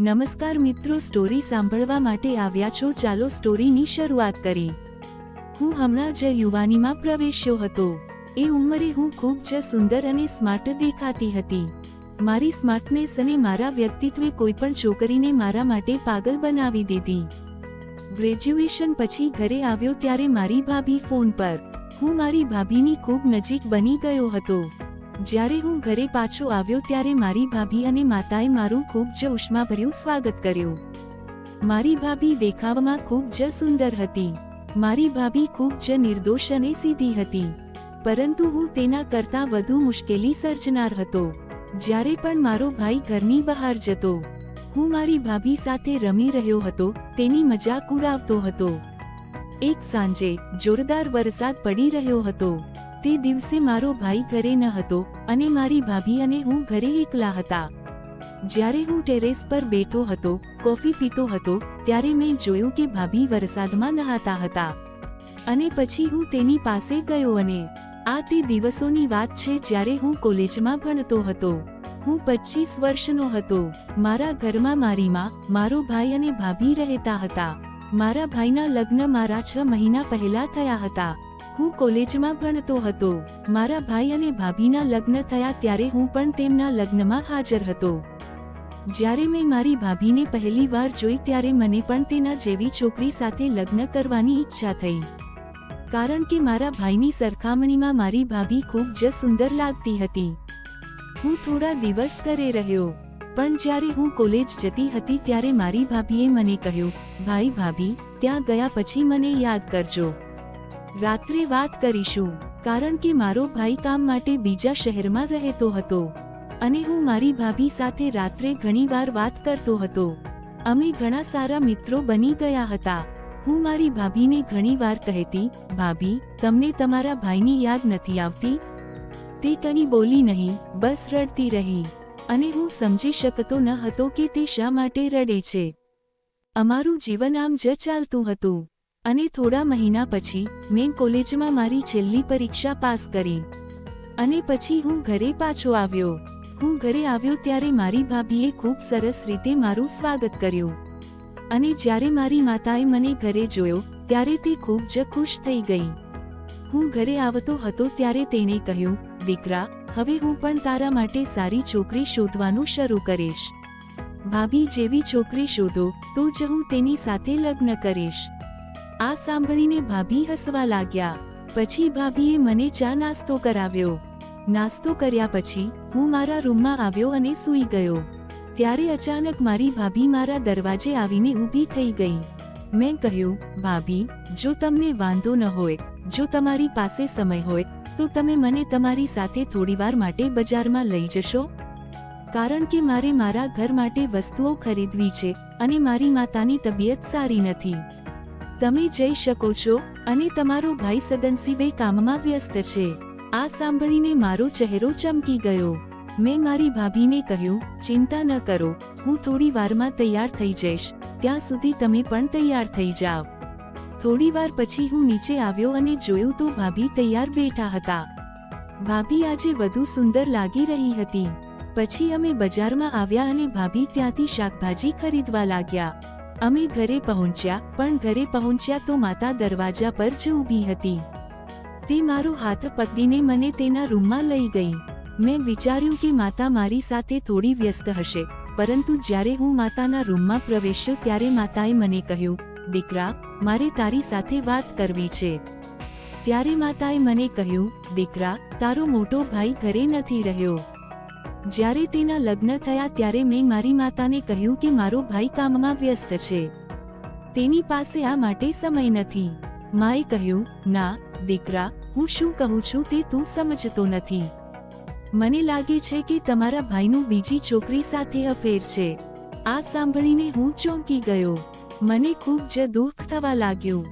નમસ્કાર મિત્રો, સ્ટોરી સાંભળવા માટે આવ્યા છો. ચાલો સ્ટોરીની શરૂઆત કરી હું હમણાં જ યુવાનીમાં પ્રવેશ્યો હતો. એ ઉંમરે હું ખૂબ જ સુંદર અને સ્માર્ટ દેખાતી હતી. મારી સ્માર્ટનેસ અને મારા વ્યક્તિત્વે કોઈપણ છોકરીને મારા માટે પાગલ બનાવી દીધી. ગ્રેજ્યુએશન પછી ઘરે આવ્યો ત્યારે મારી ભાભી ફોન પર. હું મારી ભાભીની ખૂબ નજીક બની ગયો હતો. જ્યારે હું ઘરે પાછો આવ્યો ત્યારે મારી ભાભી અને માતાએ મારું ખૂબ જ ઉષ્માભર્યું સ્વાગત કર્યું. મારી ભાભી દેખાવમાં ખૂબ જ સુંદર હતી. મારી ભાભી ખૂબ જ નિર્દોષ અને સીધી હતી. પરંતુ હું તેના કરતાં વધુ મુશ્કેલી સર્જનાર હતો. જ્યારે પણ મારો ભાઈ ઘરની બહાર જતો, હું મારી ભાભી સાથે રમી રહ્યો હતો, તેની મજાક ઉડાવતો હતો. એક સાંજે જોરદાર વરસાદ પડી રહ્યો હતો. તે દિવસે મારો ભાઈ ઘરે ન હતો અને મારી ભાભી અને હું ઘરે એકલા હતા. જ્યારે હું ટેરેસ પર બેઠો હતો, કોફી પીતો હતો, ત્યારે મેં જોયું કે ભાભી વરસાદમાં નહાતા હતા. અને પછી હું તેની પાસે ગયો અને આ તે દિવસોની વાત છે જ્યારે હું કોલેજમાં ભણતો હતો. હું પચીસ વર્ષનો હતો. મારા ઘરમાં મારી માં, મારો ભાઈ અને ભાભી રહેતા હતા. મારા ભાઈના લગ્ન મારા છ મહિના પહેલા થયા હતા. હું કોલેજમાં ભણતો હતો. મારા ભાઈ અને ભાભીના લગ્ન થયા ત્યારે હું પણ તેમના લગ્નમાં હાજર હતો. જ્યારે મેં મારી ભાભીને પહેલી વાર જોઈ ત્યારે મને પણ તેના જેવી છોકરી સાથે લગ્ન કરવાની ઈચ્છા થઈ. કારણ કે મારા ભાઈની સરખામણીમાં મારી ભાભી ખૂબ જ સુંદર લાગતી હતી. હું થોડા દિવસ ઘરે રહ્યો. પણ જ્યારે હું કોલેજ જતી હતી ત્યારે મારી ભાભીએ મને કહ્યું, ભાઈ, ભાભી, ત્યાં ગયા પછી મને યાદ કરજો. રાત્રે વાત કરીશું, કારણ કે મારો ભાઈ કામ માટે બીજા શહેરમાં રહેતો હતો. અને હું મારી ભાભી સાથે રાત્રે ઘણીવાર વાત કરતો હતો. અમે ઘણા સારા મિત્રો બની ગયા હતા. હું મારી ભાભીને ઘણીવાર કહેતી, ભાભી, તમને તમારા ભાઈની યાદ નથી આવતી? તે કંઈ બોલી નહીં, બસ રડતી રહી. અને હું સમજી શકતો ન હતો કે તે શા માટે રડે છે. અમારું જીવન આમ જ ચાલતું હતું. અને થોડા મહિના પછી, મેં કોલેજમાં મારી છેલ્લી પરીક્ષા પાસ કરી. અને પછી હું ઘરે પાછો આવ્યો. હું ઘરે આવ્યો ત્યારે મારી ભાભીએ ખૂબ સરસ રીતે મારું સ્વાગત કર્યું. અને જ્યારે મારી માતાએ મને ઘરે જોયો, ત્યારે તે ખૂબ જ ખુશ થઈ ગઈ. હું ઘરે આવતો હતો ત્યારે તેણે કહ્યું, દીકરા, હવે હું પણ તારા માટે સારી છોકરી શોધવાનું શરૂ કરીશ. ભાભી જેવી છોકરી શોધો, તો જ હું તેની સાથે લગ્ન કરીશ. આ સાંભળીને ભાભી હસવા લાગ્યા. પછી ભાભીએ મને ચા નાસ્તો કરાવ્યો. નાસ્તો કર્યા પછી હું મારા રૂમમાં આવ્યો અને સૂઈ ગયો. ત્યારે અચાનક મારી ભાભી મારા દરવાજે આવીને ઊભી થઈ ગઈ. મેં કહ્યું, ભાભી, જો તમને વાંધો ન હોય, જો તમારી પાસે સમય હોય, તો તમે મને તમારી સાથે થોડીવાર માટે બજારમાં લઈ જશો. કારણ કે મારે મારા ઘર માટે વસ્તુઓ ખરીદવી છે અને મારી માતાની તબિયત સારી નથી. તમે જઈ શકો છો અને તમારો ભાઈ સદનસીબે કામમાં વ્યસ્ત છે. આ સાંભળીને મારો ચહેરો ચમકી ગયો. મેં મારી ભાભીને કહ્યું, ચિંતા ન કરો, હું થોડી વારમાં તૈયાર થઈ જઈશ. ત્યાં સુધી તમે પણ તૈયાર થઈ જાઓ. થોડી વાર પછી હું નીચે આવ્યો અને જોયું તો ભાભી તૈયાર બેઠા હતા. ભાભી આજે વધુ સુંદર લાગી રહી હતી. પછી અમે બજારમાં આવ્યા અને ભાભી ત્યાંથી શાકભાજી ખરીદવા લાગ્યા. અમે ઘરે પહોંચ્યા, પણ ઘરે પહોંચ્યા તો માતા દરવાજા પર જ ઊભી હતી. તે મારો હાથ પકડીને મને તેના રૂમમાં લઈ ગઈ. મેં વિચાર્યું કે માતા મારી સાથે થોડી વ્યસ્ત હશે, પરંતુ જ્યારે હું માતાના રૂમમાં પ્રવેશ્યો ત્યારે માતાએ મને કહ્યું, દીકરા, મારે તારી સાથે વાત કરવી છે. ત્યારે માતાએ મને કહ્યું, દીકરા, તારો મોટો ભાઈ ઘરે નથી રહ્યો. જ્યારે તેના લગ્ન થયા ત્યારે મેં મારી માતાને કહ્યું કે મારો ભાઈ કામમાં વ્યસ્ત છે. તેની પાસે આ માટે સમય નથી. માએ કહ્યું, ના, દીકરા, હું શું કહું છું તે તું સમજતો નથી. મને લાગે છે કે તમારા ભાઈનું બીજી છોકરી સાથે અફેર છે. આ સાંભળીને હું ચોંકી ગયો. મને ખૂબ જ દુઃખ થવા લાગ્યું.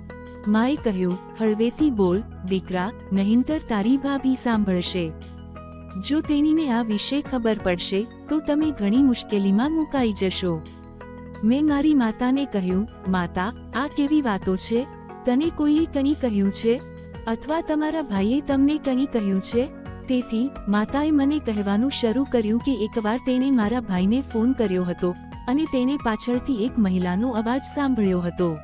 માએ કહ્યું, હળવેથી બોલ, દીકરા, નહીંતર તારી ભાભી સાંભળશે. જો તેણીને આ વિશે ખબર પડશે, તો તમે ઘણી મુશ્કેલીમાં મુકાઈ જશો. મેં મારી માતાને કહ્યું, માતા, આ કેવી વાતો છે? તને કોઈએ કંઈ કહ્યું છે? અથવા તમારા ભાઈએ તમને કંઈ કહ્યું છે? તેથી, માતાએ મને કહેવાનું શરૂ કર્યું કે એકવાર તેણે મારા ભાઈને ફોન કર્યો હતો અને તેણે પાછળથી એક મહિલાનો અવાજ સાંભળ્યો હતો.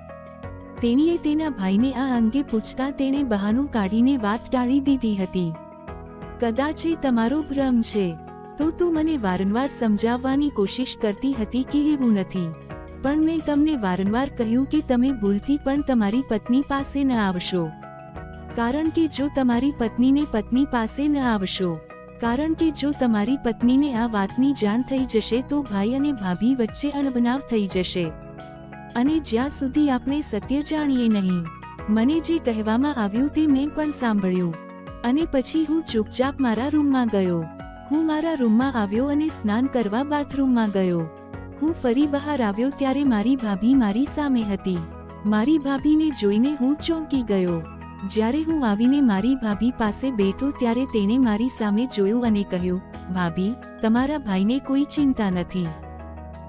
તેણીએ તેના ભાઈને આ અંગે પૂછતા તેણે બહાનું કાઢીને વાત ટાળી દીધી હતી. કદાચ એ તમારો ભ્રમ છે. તો તું મને વારંવાર સમજાવવાની કોશિશ કરતી હતી કે એવું નથી. પણ મેં તમને વારંવાર કહ્યું કે તમે ભૂલથી પણ તમારી પત્ની પાસે ન આવશો. કારણ કે જો તમારી પત્નીને પત્ની પાસે ન આવશો, કારણ કે જો તમારી પત્નીને આ વાતની જાણ થઈ જશે તો ભાઈ અને ભાભી વચ્ચે અણબનાવ થઈ જશે. અને જ્યાં સુધી આપણે સત્ય જાણીએ નહીં. મને જે કહેવામાં આવ્યું તે મેં પણ સાંભળ્યું. અને પછી હું ચૂપચાપ મારા રૂમમાં ગયો. હું મારા રૂમમાં આવ્યો અને સ્નાન કરવા બાથરૂમમાં ગયો. હું ફરી બહાર આવ્યો ત્યારે મારી ભાભી મારી સામે હતી. મારી ભાભીને જોઈને હું ચોંકી ગયો. જ્યારે હું આવીને મારી ભાભી પાસે બેઠો ત્યારે તેણે મારી સામે જોયું અને કહ્યું, ભાભી, તમારા ભાઈને કોઈ ચિંતા નથી.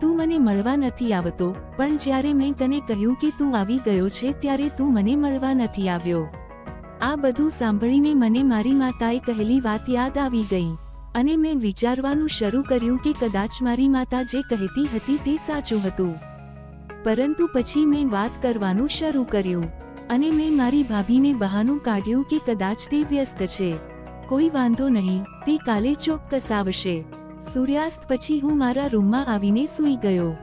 તું મને મળવા નથી આવતો, પણ જ્યારે મેં તને કહ્યું કે તું આવી ગયો છે ત્યારે તું મને મળવા નથી આવ્યો. આ બધું સાંભળીને મને મારી માતાએ કહેલી વાત યાદ આવી ગઈ. અને મેં વિચારવાનું શરૂ કર્યું કે કદાચ મારી માતા જે કહેતી હતી તે સાચું હતું. પરંતુ પછી મેં વાત કરવાનું શરૂ કર્યું. અને મેં મારી ભાભીને બહાનું કાઢ્યું કે કદાચ તે વ્યસ્ત છે. કોઈ વાંધો નહીં, તે કાલે ચોક્કસ આવશે. સૂર્યાસ્ત પછી હું મારા રૂમમાં આવીને સૂઈ ગયો.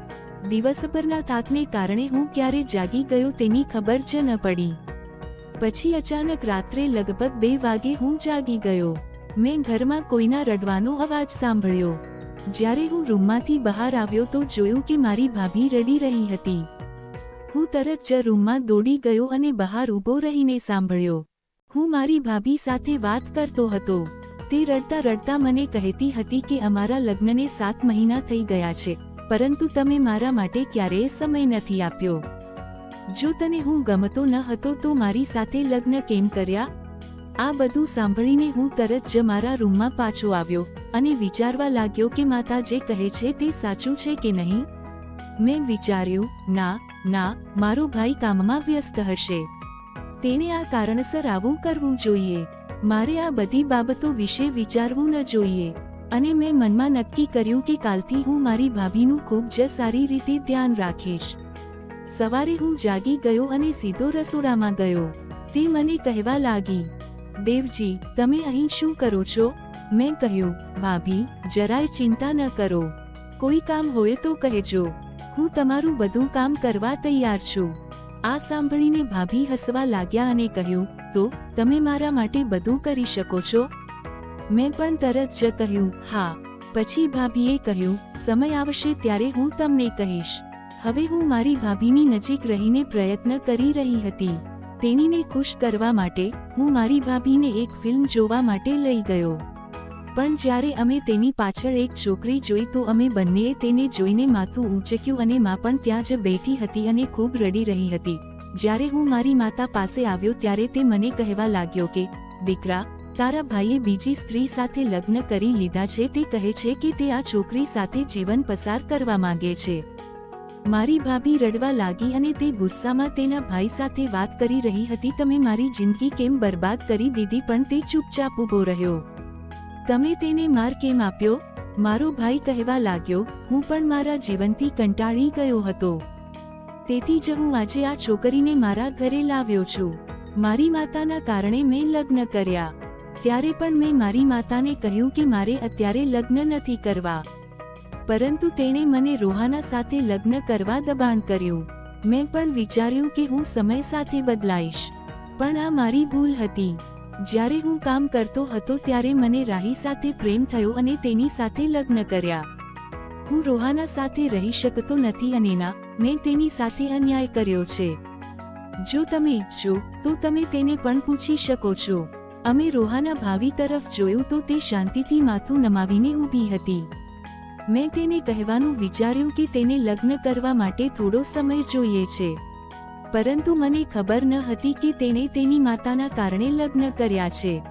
દિવસભરના થાકને કારણે હું ક્યારે જાગી ગયો તેની ખબર જ ન પડી. પછી અચાનક રાત્રે લગભગ બે વાગે હું જાગી ગયો. મેં ઘરમાં કોઈના રડવાનો અવાજ સાંભળ્યો. જ્યારે હું રૂમમાંથી બહાર આવ્યો તો જોયું કે મારી ભાભી રડી રહી હતી. હું તરત જ રૂમમાં દોડી ગયો અને બહાર ઊભો રહીને સાંભળ્યો. હું મારી ભાભી સાથે વાત કરતો હતો. તે રડતા રડતા મને કહેતી હતી કે અમારા લગ્નને સાત મહિના થઈ ગયા છે, પરંતુ તમે મારા માટે ક્યારેય સમય નથી આપ્યો. જો તને હું ગમતો ન હતો તો મારી સાથે લગ્ન કેમ કર્યા? આ બધું સાંભળીને હું તરત જ મારા રૂમમાં પાછો આવ્યો અને વિચારવા લાગ્યો કે માતા જે કહે છે તે સાચું છે કે નહીં? મેં વિચાર્યું, ના ના, મારો ભાઈ કામમાં વ્યસ્ત હશે. તેણે આ કારણસર આવું કરવું જોઈએ. મારે આ બધી બાબતો વિશે વિચારવું ન જોઈએ. અને મેં મનમાં નક્કી કર્યું કે કાલથી હું મારી ભાભીનું ખૂબ જ સારી રીતે ધ્યાન રાખીશ. સવારે હું જાગી ગયો અને સીધો રસોડામાં ગયો. તે મને કહેવા લાગી, દેવજી, તમે અહીં શું કરો છો? મેં કહ્યું, ભાભી, જરાય ચિંતા ન કરો. કોઈ કામ હોય તો કહેજો. હું તમારું બધું કામ કરવા તૈયાર છું. આ સાંભળીને ભાભી હસવા લાગ્યા અને કહ્યું, તો, તમે મારા માટે બધું કરી શકો છો? મેં પણ તરત જ કહ્યું, હા. પછી ભાભીએ કહ્યું, સમય આવશે ત્યારે હું તમને કહીશ. હવે હું મારી ભાભીની નજીક રહીને પ્રયત્ન કરી રહી હતી. તેણીને ખુશ કરવા માટે હું મારી ભાભીને એક ફિલ્મ જોવા માટે લઈ ગયો. પણ જ્યારે અમે તેની પાછળ એક છોકરી જોઈ તો અમે બંનેએ તેને જોઈને માથું ઊંચક્યું અને મા પણ ત્યાં જ બેઠી હતી અને ખૂબ રડી રહી હતી. જ્યારે હું મારી માતા પાસે આવ્યો ત્યારે તે મને કહેવા લાગ્યો કે, દીકરા, તારા ભાઈએ બીજી સ્ત્રી સાથે લગ્ન કરી લીધા છે તે કહે છે કે તે આ છોકરી સાથે જીવન પસાર કરવા માંગે છે. મારી ભાભી રડવા લાગી અને તે ગુસ્સામાં તેના ભાઈ સાથે વાત કરી રહી હતી, તમે મારી જિંદગી કેમ બરબાદ કરી દીધી? પણ તે ચૂપચાપ ઊભો રહ્યો. તમે તેને માર કેમ આપ્યો? મારો ભાઈ કહેવા લાગ્યો, હું પણ મારા જીવનથી કંટાળી ગયો હતો. તેથી જ હું આજે આ છોકરીને મારા ઘરે લાવ્યો છું. મારી માતાના કારણે મેં લગ્ન કર્યા. ત્યારે પણ મેં મારી માતાને કહ્યું કે મારે અત્યારે લગ્ન નથી કરવા. પરંતુ તેણે મને રોહાના સાથે લગ્ન કરવા દબાણ કર્યું. મેં પણ વિચાર્યું કે હું સમય સાથે બદલાઈશ. પણ આ મારી ભૂલ હતી. જ્યારે હું કામ કરતો હતો ત્યારે મને રાહી સાથે પ્રેમ થયો અને તેની સાથે લગ્ન કર્યા. હું રોહાના સાથે રહી શકતો નથી અને ના, મેં તેની સાથે અન્યાય કર્યો છે. જો તમે ઈચ્છો, તો તમે તેને પણ પૂછી શકો છો. અમે રોહાના ભાવિ તરફ જોયું તો તે શાંતિથી માથું નમાવીને ઊભી હતી. મેં તેને કહેવાનું વિચાર્યું કે તેને લગ્ન કરવા માટે થોડો સમય જોઈએ છે. પરંતુ મને ખબર ન હતી કે તેણે તેની માતાના કારણે લગ્ન કર્યા છે.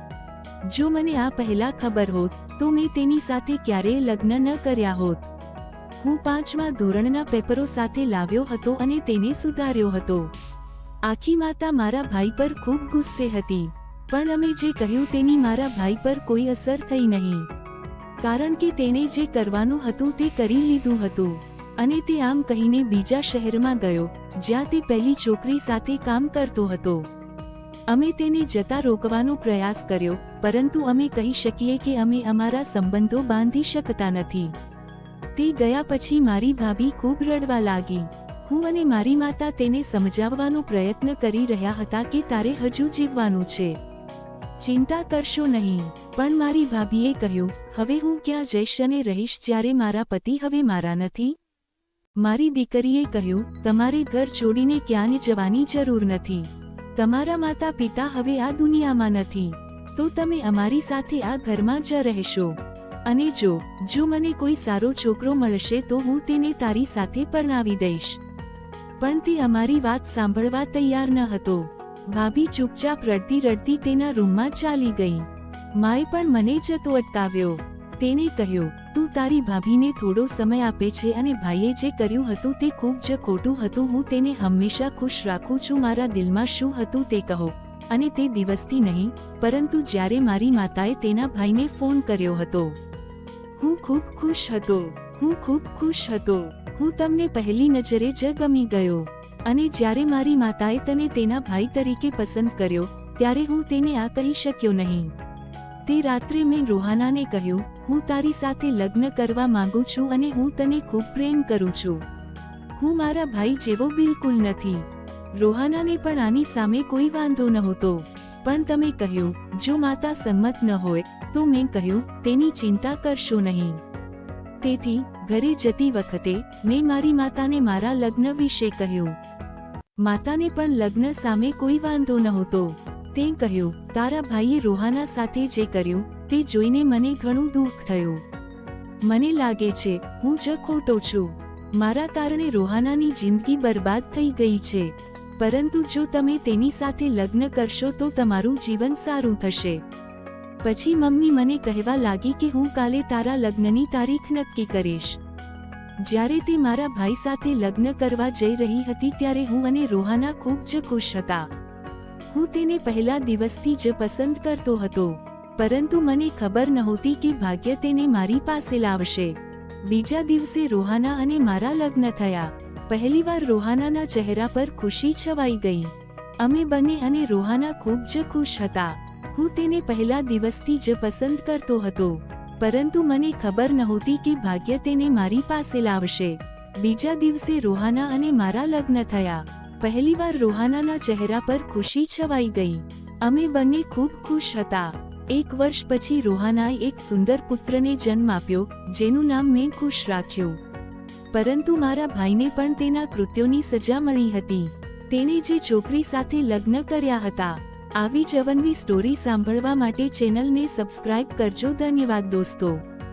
જો મને આ પહેલા ખબર હોત, તો મેં તેની સાથે ક્યારેય લગ્ન ન કર્યા હોત. હું પાંચમા ધોરણના પેપરો સાથે લાવ્યો હતો અને તેને સુધાર્યો હતો. આખી માતા મારા ભાઈ પર ખૂબ ગુસ્સે હતી. પણ અમે જે કહ્યું તેની મારા ભાઈ પર કોઈ અસર થઈ નહીં. કારણ કે તેણે જે કરવાનું હતું તે કરી લીધું હતું. અને તે આમ કહીને બીજા શહેરમાં ગયો, જ્યાં તે પહેલી છોકરી સાથે કામ કરતો હતો. અમે તેને જતા રોકવાનો પ્રયાસ કર્યો, પરંતુ અમે કહી શકીએ કે અમે અમારા સંબંધો બાંધી શકતા નથી. તે ગયા પછી મારી ભાભી ખૂબ રડવા લાગી. હું અને મારી માતા તેને સમજાવવાનો પ્રયત્ન કરી રહ્યા હતા કે તારે હજુ જીવવાનું છે. ચિંતા કરશો નહીં. પણ મારી ભાભીએ કહ્યું, હવે હું ક્યાં જઈશ અને રહીશ જ્યારે મારા પતિ હવે મારા નથી? મારી દીકરીએ કહ્યું, તમારે ઘર છોડીને ક્યાંય જવાની જરૂર નથી. તમારા માતા પિતા હવે આ દુનિયામાં નથી. તો તમે અમારી સાથે આ ઘરમાં જ રહેશો. અને જો જો મને કોઈ સારો છોકરો મળશે તો હું તેને તારી સાથે પરણાવી દઈશ. પણ તે અમારી વાત સાંભળવા તૈયાર ન હતો. ભાભી ચૂપચાપ રડતી રડતી તેના રૂમમાં ચાલી ગઈ. માએ પણ મને જતો અટકાવ્યો. તેણે કહ્યું, તું તારી ભાભીને થોડો સમય આપે છે અને ભાઈએ જે કર્યું હતું તે ખૂબ જ ખોટું હતું. હું તેને હંમેશા ખુશ રાખું છું. મારા દિલમાં શું હતું તે કહો. અને તે દિવસથી નહીં, પરંતુ જ્યારે મારી માતાએ તેના ભાઈને ફોન કર્યો હતો. હું ખૂબ ખુશ હતો. હું ખૂબ ખુશ હતો. હું તમને પહેલી નજરે જ ગમી ગયો. અને જ્યારે મારી માતાએ તને તેના ભાઈ તરીકે પસંદ કર્યો, ત્યારે હું તેને આ કહી શક્યો નહીં. તે રાત્રે મેં રોહાનાને કહ્યું, હું તારી સાથે લગ્ન કરવા માંગુ છું અને હું તને ખૂબ પ્રેમ કરું છું. હું મારા ભાઈ જેવો બિલકુલ નથી. રોહાનાને પણ આની સામે કોઈ વાંધો નહોતો. પણ તમે કહ્યું, જો માતા સંમત ન હોય, તો મેં કહ્યું, તેની ચિંતા કરશો નહીં. તેથી ઘરે જતી વખતે મેં મારી માતાને મારા લગ્ન વિશે કહ્યું. માતાને પણ લગ્ન સામે કોઈ વાંધો નહોતો. તે કહ્યું, તારા ભાઈએ રોહાના સાથે જે કર્યું, તે જોઈને મને ઘણું દુઃખ થયું. મને લાગે છે, હું જ ખોટો છું. મારા કારણે રોહાનાની જિંદગી બરબાદ થઈ ગઈ છે. પરંતુ જો તમે તેની સાથે લગ્ન કરશો તો તમારું જીવન સારું થશે. પછી મમ્મી મને કહેવા લાગી કે હું કાલે તારા લગ્નની તારીખ નક્કી કરીશ. જ્યારે તે મારા ભાઈ સાથે લગ્ન કરવા જઈ રહી હતી ત્યારે હું અને રોહાના ખૂબ જ ખુશ હતા. હું તેને પહેલા દિવસથી જ પસંદ કરતો હતો, પરંતુ મને ખબર નહોતી કે ભાગ્ય તેને મારી પાસે લાવશે. બીજા દિવસે રોહાના અને મારા લગ્ન થયા. પહેલીવાર રોહાનાના ચહેરા પર ખુશી છવાઈ ગઈ. અમે બંને અને રોહાના ખૂબ જ ખુશ હતા. હું તેને પહેલા દિવસથી જ પસંદ કરતો હતો. પરંતુ મને ખબર નહોતી કે ભાગ્ય તેને મારી પાસે લાવશે. બીજા દિવસે રોહાના અને મારા લગ્ન થયા. પહેલીવાર રોહાનાના ચહેરા પર ખુશી છવાઈ ગઈ. અમે બંને ખૂબ ખુશ હતા. એક વર્ષ પછી રોહાનાએ એક સુંદર પુત્રને જન્મ આપ્યો, જેનું નામ મેં ખુશ રાખ્યું. પરંતુ મારા ભાઈને પણ તેના કૃત્યોની સજા મળી હતી. તેણે જે છોકરી સાથે લગ્ન કર્યા હતા આવી જ સ્ટોરી સાંભળવા માટે ચેનલને સબસ્ક્રાઇબ કરજો. ધન્યવાદ દોસ્તો.